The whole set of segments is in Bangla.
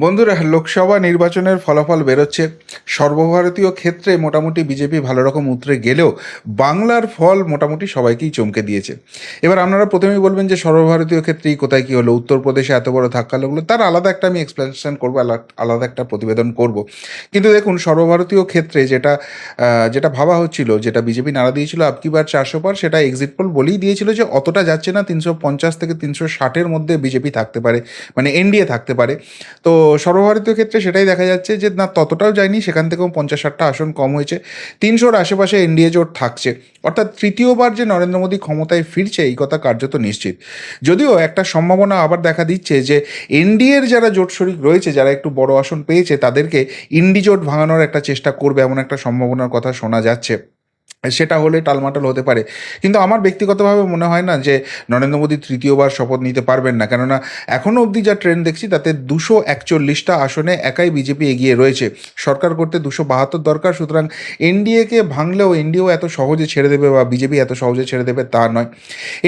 বন্ধুরা, লোকসভা নির্বাচনের ফলাফল বেরোচ্ছে। সর্বভারতীয় ক্ষেত্রে মোটামুটি বিজেপি ভালো রকম উতরে গেলেও বাংলার ফল মোটামুটি সবাইকেই চমকে দিয়েছে। এবার আপনারা প্রথমেই বলবেন যে সর্বভারতীয় ক্ষেত্রেই কোথায় কী হলো? উত্তরপ্রদেশে এত বড় ধাক্কা লাগল। তার আলাদা একটা আমি এক্সপ্লেনেশন করব, আলা- আলাদা একটা প্রতিবেদন করব। কিন্তু দেখুন, সর্বভারতীয় ক্ষেত্রে যেটা যেটা ভাবা হচ্ছিল, যেটা বিজেপি নাড়া দিয়েছিল আপকি বার চারশো পার, সেটা এক্সিট পোল বলেই দিয়েছিল যে অতটা যাচ্ছে না, তিনশো পঞ্চাশ থেকে তিনশো ষাটের মধ্যে বিজেপি থাকতে পারে মানে এনডিএ থাকতে পারে। তো সর্বভারতীয় ক্ষেত্রে সেটাই দেখা যাচ্ছে যে না, ততটাও যায়নি। সেখান থেকেও পঞ্চাশ ষাটটা আসন কম হয়েছে। তিনশোর আশেপাশে এনডিএ জোট থাকছে। অর্থাৎ তৃতীয়বার যে নরেন্দ্র মোদী ক্ষমতায় ফিরছে, এই কথা কার্যত নিশ্চিত। যদিও একটা সম্ভাবনা আবার দেখা দিচ্ছে যে, এনডিএর যারা জোট শরিক রয়েছে, যারা একটু বড় আসন পেয়েছে, তাদেরকে ইন্ডি জোট ভাঙানোর একটা চেষ্টা করবে, এমন একটা সম্ভাবনার কথা শোনা যাচ্ছে। সেটা হলে টালমাটাল হতে পারে। কিন্তু আমার ব্যক্তিগতভাবে মনে হয় না যে নরেন্দ্র মোদী তৃতীয়বার শপথ নিতে পারবেন না। কেননা এখনও অবধি যা ট্রেন্ড দেখছি তাতে দুশো একচল্লিশটা আসনে একাই বিজেপি এগিয়ে রয়েছে। সরকার করতে দুশো বাহাত্তর দরকার, সুতরাং এনডিএকে ভাঙলেও এনডিও এত সহজে ছেড়ে দেবে বা বিজেপি এত সহজে ছেড়ে দেবে তা নয়।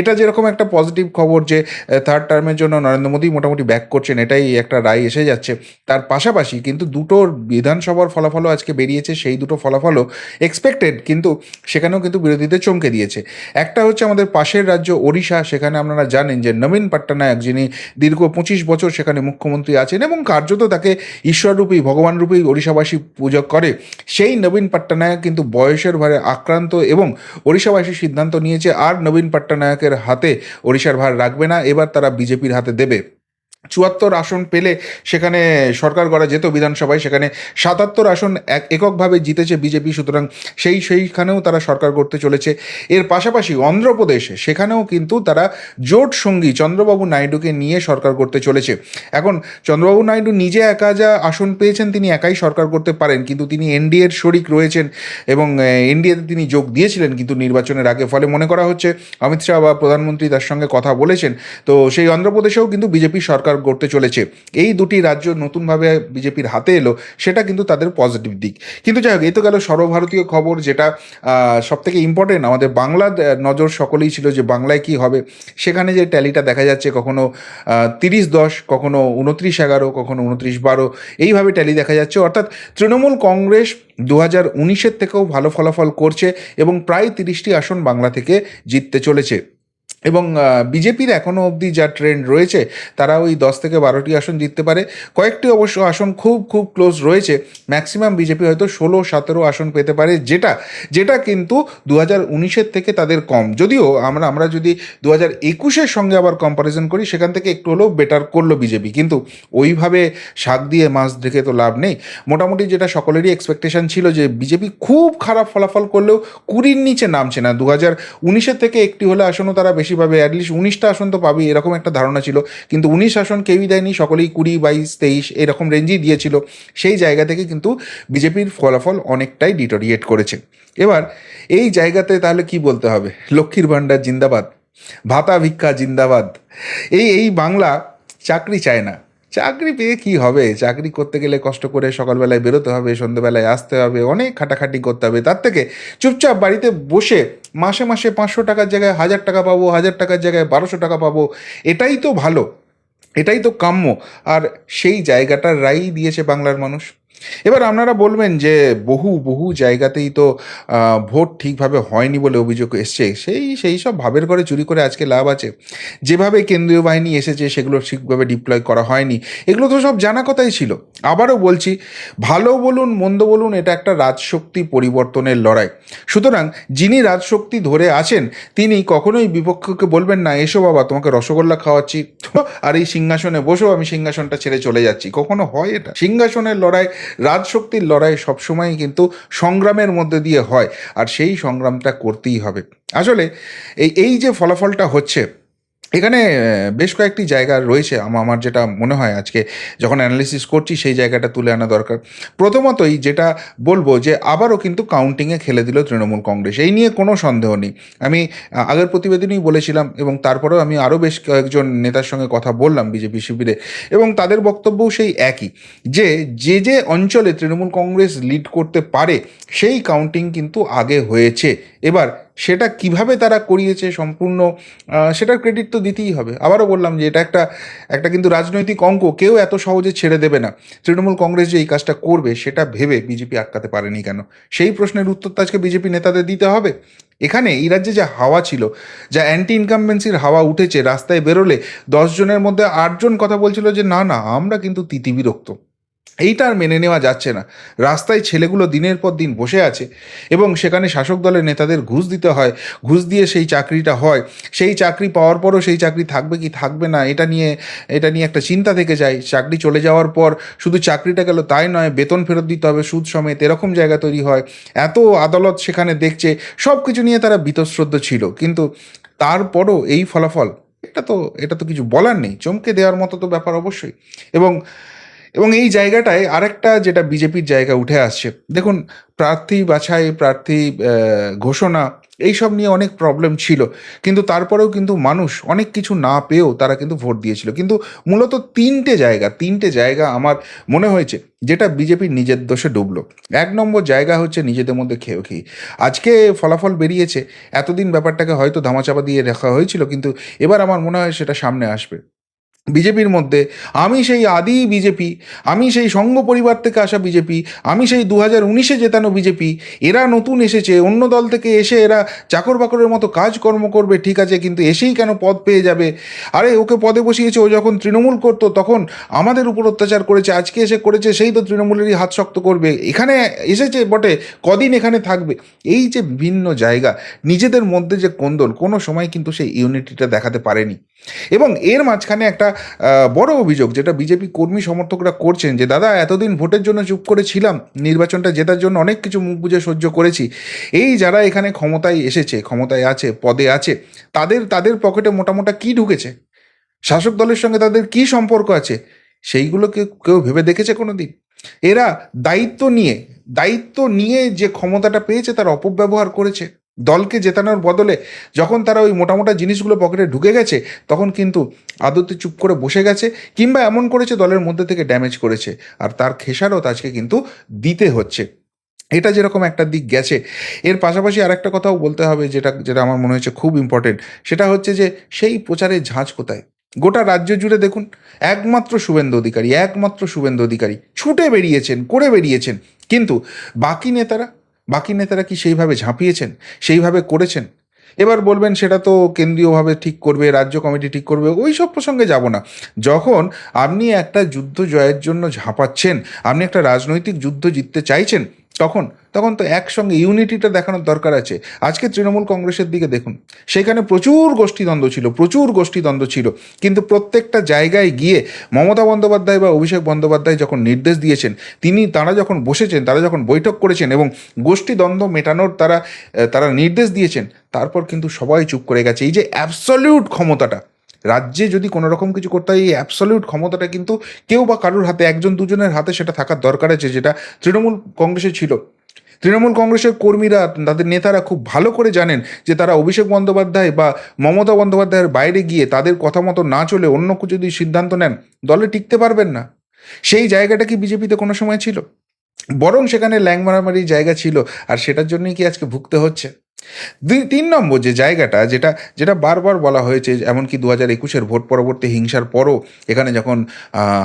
এটা যেরকম একটা পজিটিভ খবর যে থার্ড টার্মের জন্য নরেন্দ্র মোদী মোটামুটি ব্যাক করছেন, এটাই একটা রায় এসে যাচ্ছে। তার পাশাপাশি কিন্তু দুটো বিধানসভার ফলাফলও আজকে বেরিয়েছে, সেই দুটো ফলাফলও এক্সপেক্টেড কিন্তু সেখানেও কিন্তু বিরোধীদের চমকে দিয়েছে। একটা হচ্ছে আমাদের পাশের রাজ্য ওড়িশা, সেখানে আপনারা জানেন যে নবীন পট্টনায়ক যিনি দীর্ঘ পঁচিশ বছর সেখানে মুখ্যমন্ত্রী আছেন এবং কার্যত তাকে ঈশ্বররূপী, ভগবানরূপী ওড়িশাবাসী পূজা করে, সেই নবীন পট্টনায়ক কিন্তু বয়সের ভারে আক্রান্ত এবং ওড়িশাবাসী সিদ্ধান্ত নিয়েছে, আর নবীন পট্টনায়কের হাতে ওড়িশার ভার রাখবে না, এবার তারা বিজেপির হাতে দেবে। চুয়াত্তর আসন পেলে সেখানে সরকার করা যেত বিধানসভায়, সেখানে সাতাত্তর আসন এক এককভাবে জিতেছে বিজেপি, সুতরাং সেই সেইখানেও তারা সরকার করতে চলেছে। এর পাশাপাশি অন্ধ্রপ্রদেশে সেখানেও কিন্তু তারা জোট সঙ্গী চন্দ্রবাবু নাইডুকে নিয়ে সরকার করতে চলেছে। এখন চন্দ্রবাবু নাইডু নিজে একা যা আসন পেয়েছেন, তিনি একাই সরকার করতে পারেন, কিন্তু তিনি এনডিএর শরিক রয়েছেন এবং এনডিএতে তিনি যোগ দিয়েছিলেন কিন্তু নির্বাচনের আগে। ফলে মনে করা হচ্ছে, অমিত শাহ বা প্রধানমন্ত্রী তার সঙ্গে কথা বলেছেন, তো সেই অন্ধ্রপ্রদেশেও কিন্তু বিজেপি সরকার করতে চলেছে। এই দুটি রাজ্য নতুনভাবে বিজেপির হাতে এলো, সেটা কিন্তু তাদের পজিটিভ দিক। কিন্তু যাই হোক, এই তো গেল সর্বভারতীয় খবর, যেটা সব থেকে ইম্পর্টেন্ট আমাদের বাংলার নজর সকলেই ছিল যে বাংলায় কি হবে। সেখানে যে ট্যালিটা দেখা যাচ্ছে, কখনো তিরিশ দশ, কখনো উনত্রিশ এগারো, কখনো উনত্রিশ বারো, এইভাবে ট্যালি দেখা যাচ্ছে। অর্থাৎ তৃণমূল কংগ্রেস দু হাজার উনিশের থেকেও ভালো ফলাফল করছে এবং প্রায় তিরিশটি আসন বাংলা থেকে জিততে চলেছে। এবং বিজেপির এখনও অবধি যা ট্রেন্ড রয়েছে, তারা ওই দশ থেকে বারোটি আসন জিততে পারে। কয়েকটি অবশ্য আসন খুব খুব ক্লোজ রয়েছে। ম্যাক্সিমাম বিজেপি হয়তো ষোলো, সতেরো আসন পেতে পারে, যেটা যেটা কিন্তু দু হাজার উনিশের থেকে তাদের কম। যদিও আমরা আমরা যদি দু হাজার একুশের সঙ্গে আবার কম্পারিজন করি, সেখান থেকে একটু হলেও বেটার করল বিজেপি। কিন্তু ওইভাবে শাক দিয়ে মাছ দেখে তো লাভ নেই। মোটামুটি যেটা সকলেরই এক্সপেকটেশন ছিল যে বিজেপি খুব খারাপ ফলাফল করলেও কুড়ির নিচে নামছে না। দু হাজার উনিশের থেকে একটি হলে আসনও তারা বেশি পাবে অ্যাটলিস্ট উনিশটা আসন তো পাবে, এরকম একটা ধারণা ছিল। কিন্তু উনিশ আসন কেউই দেয়নি, সকলেই কুড়ি, বাইশ, তেইশ, এরকম রেঞ্জেই দিয়েছিল। সেই জায়গা থেকে কিন্তু বিজেপির ফলাফল অনেকটাই ডিটোরিয়েট করেছে। এবার, এই জায়গাতে তাহলে কি বলতে হবে? লক্ষ্মীর ভাণ্ডার জিন্দাবাদ, ভাতা ভিক্ষা জিন্দাবাদ। এই এই বাংলা চাকরি চায় না। চাকরি পেয়ে কি হবে? চাকরি করতে গেলে কষ্ট করে সকালবেলায় বেরোতে হবে সন্ধ্যেবেলায় আসতে হবে, অনেক খাটাখাটি করতে হবে। তার থেকে চুপচাপ বাড়িতে বসে মাসে মাসে পাঁচশো টাকার জায়গায় হাজার টাকা পাবো, হাজার টাকার জায়গায় বারোশো টাকা পাবো, এটাই তো ভালো, এটাই তো কাম্য। আর সেই জায়গাটার রায়ই দিয়েছে বাংলার মানুষ। এবার আপনারা বলবেন যে বহু বহু জায়গাতেই তো ভোট ঠিকভাবে হয়নি বলে অভিযোগ এসছে। সেই সেই সব ভাবের ঘরে চুরি করে আজকে লাভ আছে। যেভাবে কেন্দ্রীয় বাহিনী এসেছে, সেগুলো ঠিকভাবে ডিপ্লয় করা হয়নি। এগুলো তো সব জানা কথাই ছিল। আবারও বলছি, ভালো বলুন, মন্দ বলুন, এটা একটা রাজশক্তি পরিবর্তনের লড়াই। সুতরাং যিনি রাজশক্তি ধরে আছেন, তিনি কখনোই বিপক্ষকে বলবেন না, এসো বাবা, তোমাকে রসগোল্লা খাওয়াচ্ছি। আর এই সিংহাসনে বসো, আমি সিংহাসনটা ছেড়ে চলে যাচ্ছি। কখনো হয় এটা? সিংহাসনের লড়াই রাজশক্তির লড়াই সবসময় কিন্তু সংগ্রামের মধ্যে দিয়ে হয়, আর সেই সংগ্রামটা করতেই হবে। আসলে এই এই যে ফলাফলটা হচ্ছে এখানে বেশ কয়েকটি জায়গা রয়েছে আমা- আমার যেটা মনে হয় আজকে যখন অ্যানালিসিস করছি সেই জায়গাটা তুলে আনা দরকার। প্রথমতই যেটা বলব যে, আবারও কিন্তু কাউন্টিংয়ে খেলে দিল তৃণমূল কংগ্রেস। এই নিয়ে কোনো সন্দেহ নেই। আমি আগের প্রতিবেদনেই বলেছিলাম এবং তারপরেও আমি আরও বেশ কয়েকজন নেতার সঙ্গে কথা বললাম বিজেপি শিবিরে এবং তাদের বক্তব্যও সেই একই যে যে যে অঞ্চলে তৃণমূল কংগ্রেস লিড করতে পারে, সেই কাউন্টিং কিন্তু আগে হয়েছে। এবার সেটা কীভাবে তারা করিয়েছে সম্পূর্ণ সেটার ক্রেডিট তো দিতেই হবে। আবারও বললাম যে এটা একটা একটা কিন্তু রাজনৈতিক অঙ্ক, কেউ এত সহজে ছেড়ে দেবে না। তৃণমূল কংগ্রেস যে এই কাজটা করবে সেটা ভেবে বিজেপি আটকাতে পারেনি কেন? সেই প্রশ্নের উত্তর তো আজকে বিজেপি নেতাদের দিতে হবে। এখানে এই রাজ্যে যা হাওয়া ছিল, যা অ্যান্টি ইনকামবেন্সির হাওয়া উঠেছে, রাস্তায় বেরোলে দশ জনের মধ্যে আটজন কথা বলছিল যে, না না, আমরা কিন্তু তিতি বিরক্ত এইটা আর মেনে নেওয়া যাচ্ছে না। রাস্তায় ছেলেগুলো দিনের পর দিন বসে আছে এবং সেখানে শাসক দলের নেতাদের ঘুষ দিতে হয়, ঘুষ দিয়ে সেই চাকরিটা হয়। সেই চাকরি পাওয়ার পরও সেই চাকরি থাকবে কি থাকবে না, এটা নিয়ে এটা নিয়ে একটা চিন্তা থেকে যায়। চাকরি চলে যাওয়ার পর শুধু চাকরিটা গেল তাই নয়, বেতন ফেরত দিতে হবে, সুদ সমেত এরকম জায়গা তৈরি হয়। এত আদালত সেখানে দেখছে সব কিছু নিয়ে তারা বীতশ্রদ্ধ ছিল। কিন্তু তারপরও এই ফলাফল, এটা তো এটা তো কিছু বলার নেই। চমকে দেওয়ার মতো তো ব্যাপার অবশ্যই। এবং এবং এই জায়গাটায় আরেকটা যেটা বিজেপির জায়গা উঠে আসছে। দেখুন, প্রার্থী বাছাই, প্রার্থী ঘোষণা, এইসব নিয়ে অনেক প্রবলেম ছিল। কিন্তু তারপরেও কিন্তু মানুষ অনেক কিছু না পেয়েও তারা কিন্তু ভোট দিয়েছিল। কিন্তু মূলত তিনটে জায়গা তিনটে জায়গা আমার মনে হয়েছে, যেটা বিজেপির নিজের দোষে ডুবলো। এক নম্বর জায়গা হচ্ছে নিজেদের মধ্যে খেয়ে খেয়ে। আজকে ফলাফল বেরিয়েছে, এতদিন ব্যাপারটাকে হয়তো ধামাচাপা দিয়ে রাখা হয়েছিল, কিন্তু এবার আমার মনে হয় সেটা সামনে আসবে। বিজেপির মধ্যে। আমি সেই আদি বিজেপি, আমি সেই সংঘ পরিবার থেকে আসা বিজেপি, আমি সেই দু হাজার উনিশে জেতানো বিজেপি, এরা নতুন এসেছে, অন্য দল থেকে এসে এরা চাকর বাকরের মতো কাজকর্ম করবে, ঠিক আছে, কিন্তু এসেই কেন পদ পেয়ে যাবে? আরে, ওকে পদে বসিয়েছে, ও যখন তৃণমূল করতো, তখন আমাদের উপর অত্যাচার করেছে, আজকে এসে করেছে, সেই তো তৃণমূলেরই হাত শক্ত করবে। এখানে এসেছে বটে, কদিন এখানে থাকবে। এই যে বিভিন্ন জায়গা, নিজেদের মধ্যে যে কোন্দল, কোনো সময় কিন্তু সেই ইউনিটিটা দেখাতে পারেনি। এবং এর মাঝখানে একটা বড় অভিযোগ যেটা বিজেপি কর্মী সমর্থকরা করছেন যে, দাদা, এতদিন ভোটের জন্য চুপ করেছিলাম, নির্বাচনটা জেতার জন্য অনেক কিছু মুখ বুঝে সহ্য করেছি। এই যারা এখানে ক্ষমতায় এসেছে, ক্ষমতায় আছে, পদে আছে, তাদের তাদের পকেটে মোটামোটা কি ঢুকেছে? শাসক দলের সঙ্গে তাদের কি সম্পর্ক আছে? সেইগুলোকে কেউ ভেবে দেখেছে কোনো দিন এরা দায়িত্ব নিয়ে দায়িত্ব নিয়ে যে ক্ষমতাটা পেয়েছে, তার অপব্যবহার করেছে। দলকে জেতানোর বদলে যখন তারা ওই মোটামোটা জিনিসগুলো পকেটে ঢুকে গেছে, তখন কিন্তু আদতে চুপ করে বসে গেছে কিংবা এমন করেছে দলের মধ্যে থেকে ড্যামেজ করেছে। আর তার খেসারত আজকে কিন্তু দিতে হচ্ছে। এটা যেরকম একটা দিক গেছে। এর পাশাপাশি আরেকটা কথাও বলতে হবে যেটা যেটা আমার মনে হচ্ছে খুব ইম্পর্টেন্ট সেটা হচ্ছে যে সেই প্রচারের ঝাঁজ কোথায়? গোটা রাজ্য জুড়ে দেখুন, একমাত্র শুভেন্দু অধিকারী, একমাত্র শুভেন্দু অধিকারী ছুটে বেরিয়েছেন, করে বেরিয়েছেন। কিন্তু বাকি নেতারা বাকি নেতারা কি সেইভাবে ঝাঁপিয়েছেন? সেইভাবে করেছেন? এবার বলবেন সেটা তো কেন্দ্রীয়ভাবে ঠিক করবে, রাজ্য কমিটি ঠিক করবে ওই সব প্রসঙ্গে যাব না। যখন আপনি একটা যুদ্ধ জয়ের জন্য ঝাঁপাচ্ছেন, আপনি একটা রাজনৈতিক যুদ্ধ জিততে চাইছেন তখন তখন তো একসঙ্গে ইউনিটিটা দেখানোর দরকার আছে। আজকে তৃণমূল কংগ্রেসের দিকে দেখুন, সেখানে প্রচুর গোষ্ঠীদ্বন্দ্ব ছিল, প্রচুর গোষ্ঠীদ্বন্দ্ব ছিল। কিন্তু প্রত্যেকটা জায়গায় গিয়ে মমতা বন্দ্যোপাধ্যায় বা অভিষেক বন্দ্যোপাধ্যায় যখন নির্দেশ দিয়েছেন, তিনি তারা যখন বসেছেন, তারা যখন বৈঠক করেছেন এবং গোষ্ঠীদ্বন্দ্ব মেটানোর তারা তারা নির্দেশ দিয়েছেন, তারপর কিন্তু সবাই চুপ করে গেছে। এই যে অ্যাবসলিউট ক্ষমতাটা রাজ্যে যদি কোনো রকম কিছু করতে হয়, এই অ্যাবসলিউট ক্ষমতাটা কিন্তু কেউ বা কারোর হাতে, একজন দুজনের হাতে সেটা থাকার দরকার আছে, যেটা তৃণমূল কংগ্রেসে ছিল। তৃণমূল কংগ্রেসের কর্মীরা, তাদের নেতারা খুব ভালো করে জানেন যে তারা অভিষেক বন্দ্যোপাধ্যায় বা মমতা বন্দ্যোপাধ্যায়ের বাইরে গিয়ে তাদের কথা মতো না চলে অন্য যদি সিদ্ধান্ত নেন, দলে টিকতে পারবেন না। সেই জায়গাটা কি বিজেপিতে কোনো সময় ছিল? বরং সেখানে ল্যাং মারামারি জায়গা ছিল, আর সেটার জন্যই কি আজকে ভুগতে হচ্ছে? তিন নম্বর যে জায়গাটা, যেটা যেটা বারবার বলা হয়েছে, এমনকি দু হাজার একুশের ভোট পরবর্তী হিংসার পরও এখানে যখন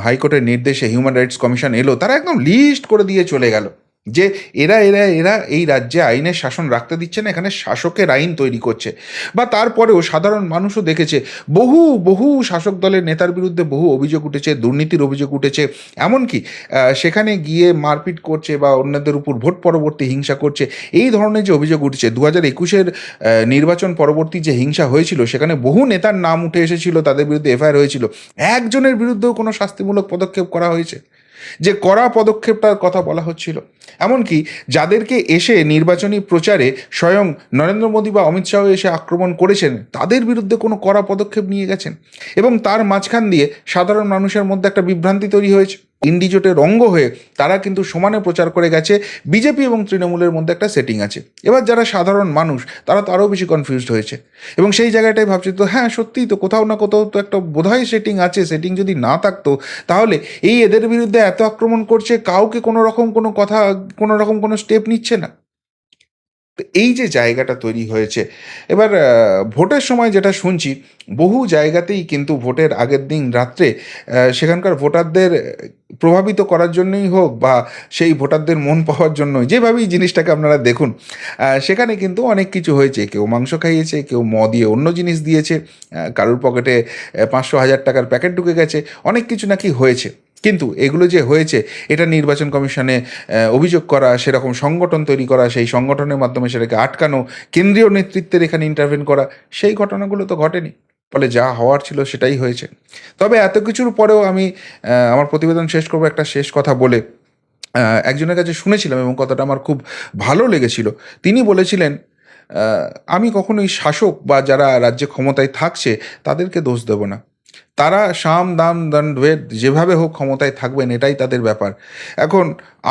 হাইকোর্টের নির্দেশে হিউম্যান রাইটস কমিশন এলো, তারা একদম লিস্ট করে দিয়ে চলে গেল। যে এরা এরা এরা এই রাজ্যে আইনের শাসন রাখতে দিচ্ছে না, এখানে শাসকের আইন তৈরি করছে। বা তারপরেও সাধারণ মানুষও দেখেছে, বহু বহু শাসক দলের নেতার বিরুদ্ধে বহু অভিযোগ উঠেছে, দুর্নীতির অভিযোগ উঠেছে। এমনকি সেখানে গিয়ে মারপিট করছে বা অন্যদের উপর ভোট পরবর্তী হিংসা করছে, এই ধরনের যে অভিযোগ উঠেছে দু হাজার একুশের নির্বাচন পরবর্তী যে হিংসা হয়েছিল, সেখানে বহু নেতার নাম উঠে এসেছিল, তাদের বিরুদ্ধে এফআইআর হয়েছিল। একজনের বিরুদ্ধেও কোনো শাস্তিমূলক পদক্ষেপ করা হয়েছে? যে কড়া পদক্ষেপটার কথা বলা হচ্ছিল। এমনকি যাদেরকে এসে নির্বাচনী প্রচারে স্বয়ং নরেন্দ্র মোদী বা অমিত শাহ এসে আক্রমণ করেছেন, তাদের বিরুদ্ধে কোনো কড়া পদক্ষেপ নিয়ে গেছেন? এবং তার মাঝখান দিয়ে সাধারণ মানুষের মধ্যে একটা বিভ্রান্তি তৈরি হয়েছে। ইন্ডিজোটের অঙ্গ হয়ে তারা কিন্তু সমানে প্রচার করে গেছে। বিজেপি এবং তৃণমূলের মধ্যে একটা সেটিং আছে। এবার যারা সাধারণ মানুষ, তারা তো আরও বেশি কনফিউজড হয়েছে। এবং সেই জায়গাটাই ভাবছে তো হ্যাঁ সত্যিই তো কোথাও না কোথাও তো একটা বোধহয় সেটিং আছে। সেটিং যদি না থাকতো, তাহলে এই এদের বিরুদ্ধে এত আক্রমণ করছে, কাউকে কোনো রকম কোনো কথা, কোনো রকম কোনো স্টেপ নিচ্ছে না। তো এই যে জায়গাটা তৈরি হয়েছে, এবার ভোটের সময় যেটা শুনছি, বহু জায়গাতেই কিন্তু ভোটের আগের দিন রাত্রে সেখানকার ভোটারদের প্রভাবিত করার জন্যই হোক বা সেই ভোটারদের মন পাওয়ার জন্য যেভাবেই জিনিসটাকে আপনারা দেখুন সেখানে কিন্তু অনেক কিছু হয়েছে। কেউ মাংস খাইয়েছে, কেউ ম দিয়ে অন্য জিনিস দিয়েছে কারোর পকেটে পাঁচশো হাজার টাকার প্যাকেট ঢুকে গেছে, অনেক কিছু নাকি হয়েছে। কিন্তু এগুলো যে হয়েছে, এটা নির্বাচন কমিশনে অভিযোগ করা, সেরকম সংগঠন তৈরি করা, সেই সংগঠনের মাধ্যমে সেটাকে আটকানো, কেন্দ্রীয় নেতৃত্বের এখানে ইন্টারভেন করা, সেই ঘটনাগুলো তো ঘটেনি। ফলে যা হওয়ার ছিল সেটাই হয়েছে। তবে এত কিছুর পরেও আমি আমার প্রতিবেদন শেষ করব, একটা শেষ কথা বলে একজনের কাছে শুনেছিলাম এবং কথাটা আমার খুব ভালো লেগেছিল। তিনি বলেছিলেন আমি কখনোই শাসক বা যারা রাজ্যে ক্ষমতায় থাকছে, তাদেরকে দোষ দেব না। তারা সাম, দাম দণ্ডভেদ যেভাবে হোক ক্ষমতায় থাকবেন, এটাই তাদের ব্যাপার। এখন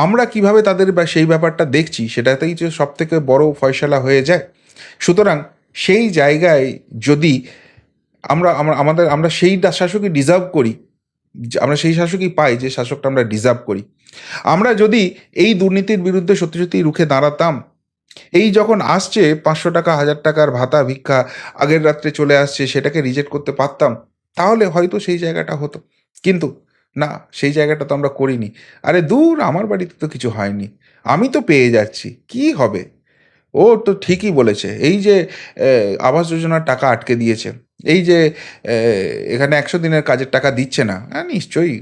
আমরা কীভাবে তাদের সেই ব্যাপারটা দেখছি, সেটাতেই যে সব থেকে বড় ফয়সালা হয়ে যায়। সুতরাং সেই জায়গায় যদি আমরা আমরা, আমাদের, আমরা সেই শাসকই ডিজার্ভ করি আমরা সেই শাসকই পাই যে শাসকটা আমরা ডিজার্ভ করি। আমরা যদি এই দুর্নীতির বিরুদ্ধে সত্যি সত্যি রুখে দাঁড়াতাম, এই যখন আসছে পাঁচশো টাকা, হাজার টাকার ভাতা, ভিক্ষা, আগের রাত্রে চলে আসছে, সেটাকে রিজেক্ট করতে পারতাম তাহলে হয়তো সেই জায়গাটা হতো। কিন্তু না, সেই জায়গাটা তো আমরা করিনি। আরে দূর, আমার বাড়িতে তো কিছু হয়নি। আমি তো পেয়ে যাচ্ছি, কি হবে? ও তো ঠিকই বলেছে। এই যে আবাস যোজনার টাকা আটকে দিয়েছে। এই যে এখানে একশো দিনের কাজের টাকা দিচ্ছে না। হ্যাঁ নিশ্চয়ই।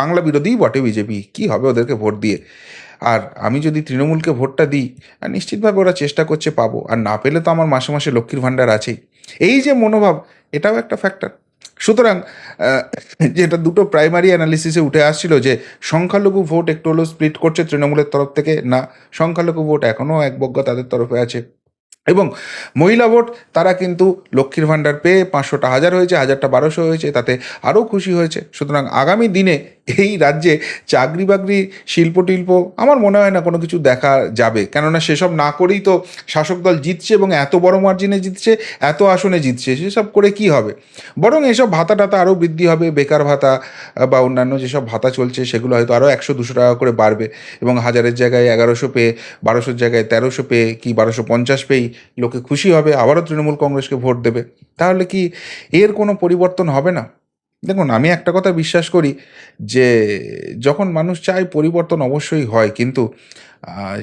বাংলা বিরোধীই বটে বিজেপি। কি হবে ওদেরকে ভোট দিয়ে? আর আমি যদি তৃণমূলকে ভোটটা দিই আর নিশ্চিতভাবে ওরা চেষ্টা করছে পাবো। আর না পেলে তো আমার মাসে মাসে লক্ষ্মীর ভাণ্ডার আছেই। এই যে মনোভাব এটাও একটা ফ্যাক্টর সুতরাং যেটা দুটো প্রাইমারি অ্যানালিসিসে উঠে আসছিল যে সংখ্যালঘু ভোট একটু হলেও স্প্লিট করছে তৃণমূলের তরফ থেকে, না, সংখ্যালঘু ভোট এখনও এক একবজ্ঞ তাদের তরফে আছে। এবং মহিলা ভোট তারা কিন্তু লক্ষ্মীর ভাণ্ডার পেয়ে পাঁচশোটা হাজার হয়েছে, হাজারটা বারোশো হয়েছে, তাতে আরও খুশি হয়েছে। সুতরাং আগামী দিনে এই রাজ্যে চাকরি বাকরি, শিল্প টিল্প আমার মনে হয় না কোনো কিছু দেখা যাবে। কেননা সেসব না করেই তো শাসক দল জিতছে এবং এত বড় মার্জিনে জিতছে, এত আসনে জিতছে, সেসব করে কি হবে? বরং এসব ভাতা টাতা আরও বৃদ্ধি হবে, বেকার ভাতা বা অন্যান্য যেসব ভাতা চলছে, সেগুলো হয়তো আরও একশো, দুশো টাকা করে বাড়বে এবং হাজারের জায়গায় এগারোশো পেয়ে, বারোশোর জায়গায় তেরোশো পেয়ে কি বারোশো পঞ্চাশ পেয়েই লোকে খুশি হবে? আবারও তৃণমূল কংগ্রেসকে ভোট দেবে। তাহলে কি এর কোনো পরিবর্তন হবে না? দেখুন, আমি একটা কথা বিশ্বাস করি যে, যখন মানুষ চায় পরিবর্তন অবশ্যই হয়, কিন্তু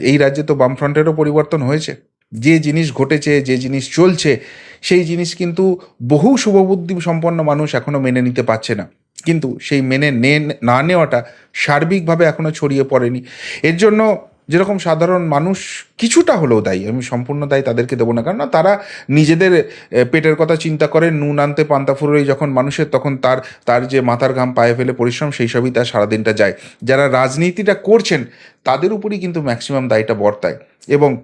এই রাজ্যে তো বামফ্রন্টেরও পরিবর্তন হয়েছে। যে জিনিস ঘটেছে, যে জিনিস চলছে, সেই জিনিস কিন্তু বহু শুভবুদ্ধি সম্পন্ন মানুষ এখনও মেনে নিতে পারছে না। কিন্তু সেই মেনে নে, না নেওয়াটা সার্বিকভাবে এখনও ছড়িয়ে পড়েনি। এর জন্য যেরকম সাধারণ মানুষ কিছুটা হলেও দায়ী, আমি সম্পূর্ণ দায়ী তাদেরকে দেবো না। কারণ তারা নিজেদের পেটের কথা চিন্তা করে, নুন আনতে, পান্তা ফুরোই যখন মানুষের, তখন তার তার যে মাথার ঘাম পায়ে ফেলে পরিশ্রম, সেই সবই তার সারাদিনটা যায়। যারা রাজনীতিটা করছেন, তাদের উপরই কিন্তু ম্যাক্সিমাম দায়টা বর্তায়। এবং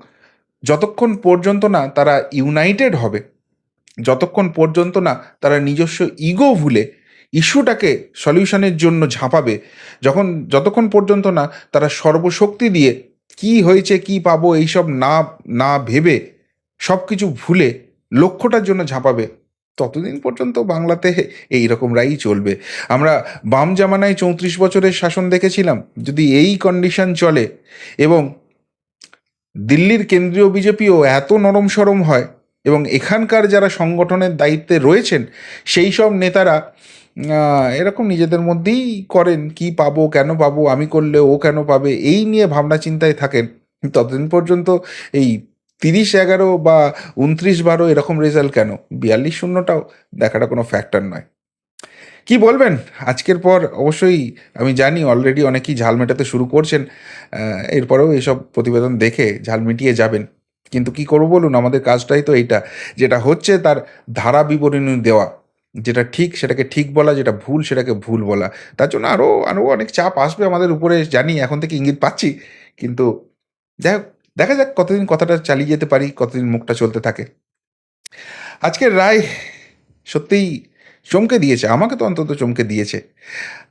যতক্ষণ পর্যন্ত না তারা ইউনাইটেড হবে, যতক্ষণ পর্যন্ত না তারা নিজস্ব ইগো ভুলে ইস্যুটাকে সলিউশনের জন্য ঝাঁপাবে, যখন, যতক্ষণ পর্যন্ত না তারা সর্বশক্তি দিয়ে কি হয়েছে, কি পাবো, এইসব না না ভেবে সব কিছু ভুলে, লক্ষ্যটার জন্য ঝাঁপাবে, ততদিন পর্যন্ত বাংলাতে এই রকম রাই চলবে। আমরা বাম জামানায় চৌত্রিশ বছরের শাসন দেখেছিলাম, যদি এই কন্ডিশন চলে এবং দিল্লির কেন্দ্রীয় বিজেপিও এত নরম সরম হয় এবং এখানকার যারা সংগঠনের দায়িত্বে রয়েছেন, সেই সব নেতারা এরকম নিজেদের মধ্যেই করেন, কি পাবো, কেন পাবো, আমি করলে ও কেন পাবে, এই নিয়ে ভাবনা চিন্তায় থাকেন। ততদিন পর্যন্ত এই তিরিশ এগারো বা উনত্রিশ বারো এরকম রেজাল্ট কেন? বিয়াল্লিশ শূন্যটাও দেখাটা কোনো ফ্যাক্টর নয়। কি বলবেন? আজকের পর অবশ্যই আমি জানি অলরেডি অনেকেই ঝাল মেটাতে শুরু করছেন এরপরেও এইসব প্রতিবেদন দেখে ঝাল মিটিয়ে যাবেন। কিন্তু কি করব বলুন? আমাদের কাজটাই তো এইটা। যেটা হচ্ছে তার ধারা বিবরণী দেওয়া। যেটা ঠিক সেটাকে ঠিক বলা, যেটা ভুল সেটাকে ভুল বলা। তার জন্য আরও আরও অনেক চাপ আসবে আমাদের উপরে, জানি এখন থেকে ইঙ্গিত পাচ্ছি। কিন্তু যাই হোক দেখা যাক কতদিন কথাটা চালিয়ে যেতে পারি, কতদিন মুখটা চলতে থাকে। আজকের রায় সত্যিই চমকে দিয়েছে, আমাকে তো অন্তত চমকে দিয়েছে।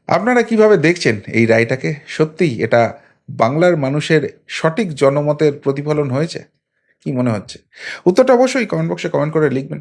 আপনারা কীভাবে দেখছেন এই রায়টাকে? সত্যিই এটা বাংলার মানুষের সঠিক জনমতের প্রতিফলন হয়েছে? কি মনে হচ্ছে? উত্তরটা অবশ্যই কমেন্ট বক্সে কমেন্ট করে লিখবেন।